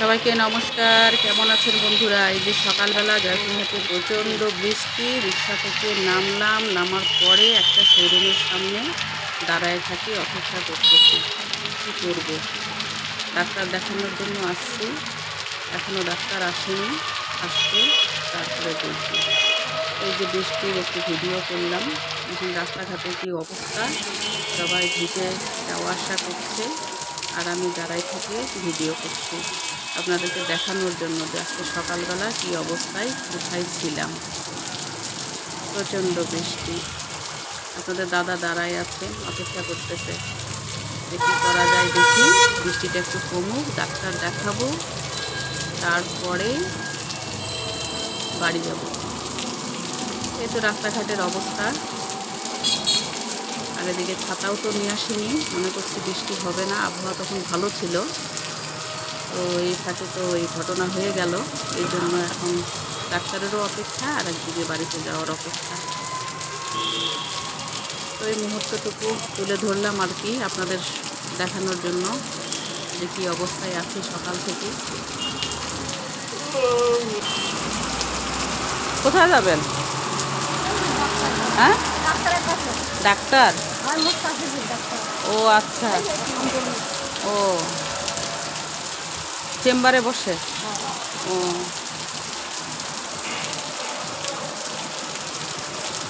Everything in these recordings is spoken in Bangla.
সবাইকে নমস্কার। কেমন আছেন বন্ধুরা? এই যে সকালবেলা জয়পুরহাটে প্রচণ্ড বৃষ্টি, রিক্সা থেকে নামলাম, নামার পরে একটা শোরুমের সামনে দাঁড়ায় থাকি, অপেক্ষা করতেছি, কী করব? ডাক্তার দেখানোর জন্য আসছি এখনও ডাক্তার আসেনি আসতে তারপরে দেখি এই যে বৃষ্টির একটু ভিডিও করলাম, এখন রাস্তাঘাটে কী অবস্থা? সবাই ভিজে যাওয়া আসা করছে। আর আমি দাঁড়াই থেকে ভিডিও করছি। আপনাদেরকে দেখানোর জন্য যে আজকে সকালবেলা কী অবস্থায়, কোথায় ছিলাম। প্রচণ্ড বৃষ্টি। আপনাদের দাদা দাঁড়ায় আছে, অপেক্ষা করতেছে কী করা যায় দেখি। বৃষ্টিটা একটু কমুক, ডাক্তার দেখাবো, তারপরে বাড়ি যাব। এই তো রাস্তাঘাটের অবস্থা আর এদিকে ছাতাও তো নিয়ে আসিনি। মনে করছি বৃষ্টি হবে না, আবহাওয়া তখন ভালো ছিল। তো এই ফাঁকে তো এই ঘটনা হয়ে গেল। এই জন্য এখন ডাক্তারেরও অপেক্ষা আর একদিকে বাড়িতে যাওয়ার অপেক্ষা। তো এই মুহূর্তটুকু তুলে ধরলাম আর কি আপনাদের দেখানোর জন্য যে কী অবস্থায় আছি সকাল থেকে। কোথায় যাবেন? হ্যাঁ? ডাক্তার? ও আচ্ছা। ও। চেম্বারে বসে? ও।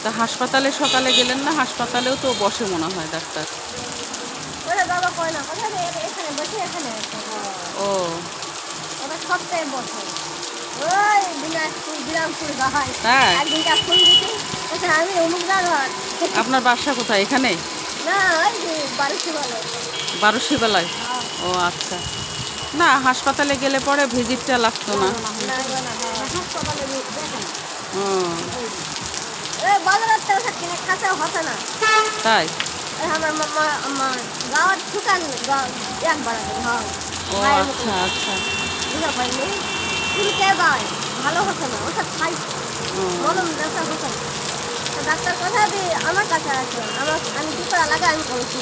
তা হাসপাতালে সকালে গেলেন না? হাসপাতালেও তো বসে মনে হয় ডাক্তার। ও। সপ্তাহে বসে। ওই দিনাজপুর বিরামপুর গাহাই হ্যাঁ একদিনটা ফোন দিতে। বলছে আমি অমুক আপনার বাসা কোথায়? এখানে? না ওই ও আচ্ছা। না হাসপাতালে গেলে পরে ভিজিটটা লাগতো না। তাই? আমার মামা আমার গাঁয়ের দোকান একবার ও আচ্ছা আচ্ছা। বুঝা পাইনি চুলকে ভালো হতো না ওটা খাই। মলম ব্যথা হতো না। ডাক্তার দিয়ে আমার কাছে আমার আমি কি করে লাগে আমি বলছি।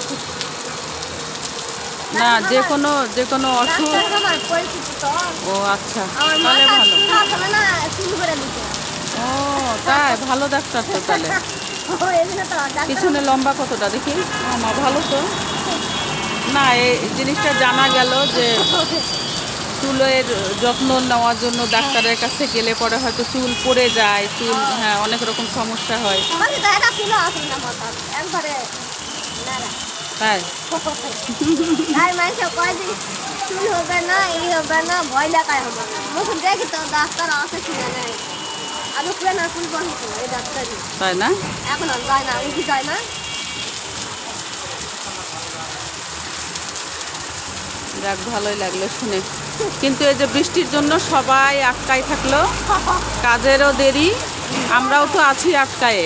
না যে কোনো যে কোনো অসুখ ও আচ্ছা। তাহলে ভালো। ও তাই? ভালো ডাক্তার তো তাহলে। পিছনে লম্বা কতটা দেখি? মা ভালো তো। না এই জিনিসটা জানা গেল যে চুলের যত্ন নেওয়ার জন্য ডাক্তারের কাছে গেলে পরে হয়তো চুল পড়ে যায় চুল হ্যাঁ। অনেক রকম সমস্যা হয়। তাই? আর মানুষ কয় যে চুল হবে না এই হবে না ভয় হবে না। মুখ দেখি তো ডাক্তার আছে কিনা নেই? আগে পুরো না চুল বন্ধ এই ডাক্তারই তাই না? এখন আর যায় না উঠি যায় না? যাক ভালোই লাগল শুনে। কিন্তু এই যে বৃষ্টির জন্য সবাই আটকায় থাকল কাজেরও দেরি, আমরাও তো আছি আটকায়ে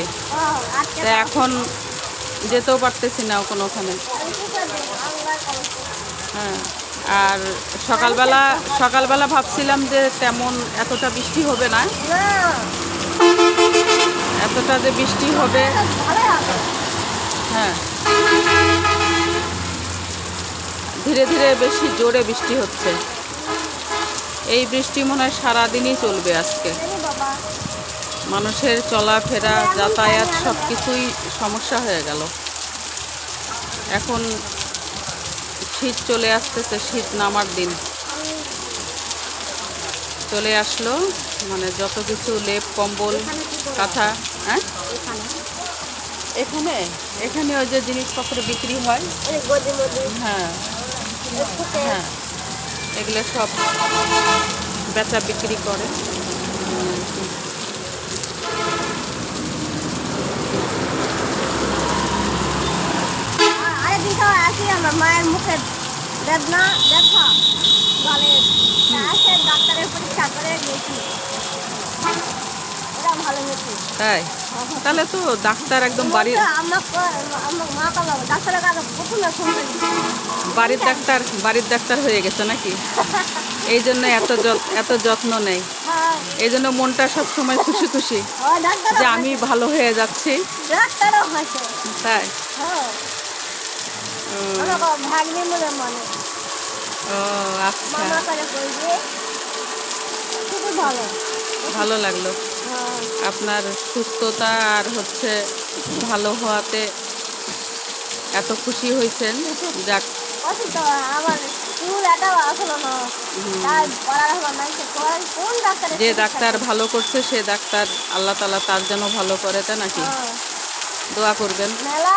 তা এখন যেতেও পারতেছি না কোনো ওখানে আমি কি করব? আল্লাহর কসম। হ্যাঁ আর সকালবেলা সকালবেলা ভাবছিলাম যে তেমন এতটা বৃষ্টি হবে না এতটা যে বৃষ্টি হবে হ্যাঁ ধীরে ধীরে বেশি জোরে বৃষ্টি হচ্ছে। এই বৃষ্টি মনে হয় সারাদিনই চলবে আজকে। মানুষের চলাফেরা যাতায়াত সব কিছুই সমস্যা হয়ে গেল। এখন শীত চলে আসতেছে শীত নামার দিন। চলে আসলো মানে যত কিছু লেপ কম্বল কাঁথা হ্যাঁ? এখানে এখানে ওই যে জিনিসপত্র বিক্রি হয়। হ্যাঁ। হ্যাঁ। এগুলো সব বেচা বিক্রি করে। আমার। মায়ের মুখে বেদনা দেখা। বলে ডাক্তারের পরীক্ষা করে গেছি তাই? তাহলে তো ডাক্তার একদম বাড়ির বাড়ির ডাক্তার বাড়ির ডাক্তার হয়ে গেছে নাকি? এই জন্য এত এত যত্ন নেই। হ্যাঁ। এই জন্য মনটা সব সময় খুশি খুশি যে আমি ভালো হয়ে যাচ্ছি। তাই? হ্যাঁ। ও। আচ্ছা। ভালো। লাগল। হ্যাঁ আপনার সুস্থতা আর হচ্ছে ভালো হওয়াতে এত খুশি হয়েছেন? যাক। যে ডাক্তার ভালো করছে সে ডাক্তার আল্লাহ তালা তার জন্য ভালো করে তা নাকি? হ্যাঁ, দোয়া করবেন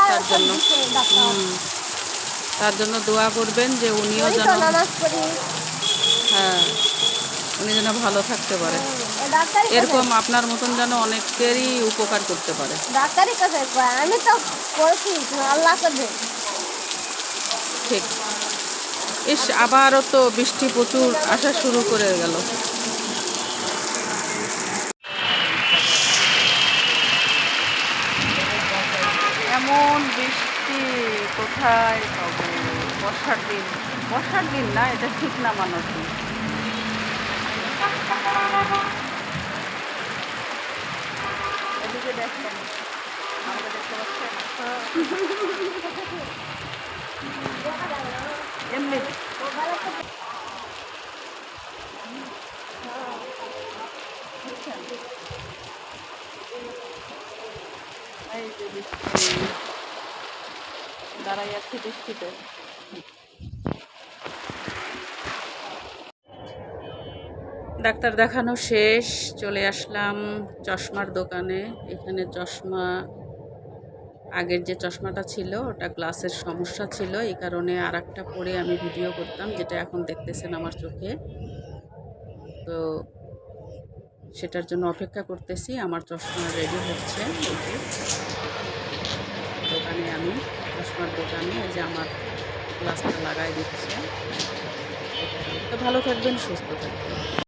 তার জন্য। তার জন্য দোয়া করবেন যে উনিও যেন তো নামাজ পড়ি হ্যাঁ উনি যেন ভালো থাকতে পারে। ডাক্তারই এরকম আপনার মতন যেন অনেকেরই উপকার করতে পারে। ডাক্তারই কাছে আমি তো করছি আল্লাহ ঠিক। ইস আবারও তো বৃষ্টি প্রচুর আসা শুরু করে গেল। এমন বৃষ্টি কোথায় পাবো? বর্ষার দিন। বর্ষার দিন না এটা ঠিক না মানুষ এদিকে দেখেন আমাকে দেখতে পাচ্ছেন এমনি। দাঁড়াই আছি বৃষ্টিতে। ডাক্তার দেখানো শেষ, চলে আসলাম চশমার দোকানে। এখানে চশমা, আগের যে চশমাটা ছিল, ওটা গ্লাসের সমস্যা ছিল। এই কারণে আর একটা পরে আমি ভিডিও করতাম, যেটা এখন দেখতেছেন আমার চোখে। তো সেটার জন্য অপেক্ষা করতেছি, আমার চশমা রেডি হচ্ছে। দোকানে আমি, চশমার দোকানে যে আমার গ্লাসটা লাগাই দিচ্ছে। তো ভালো থাকবেন, সুস্থ থাকবেন।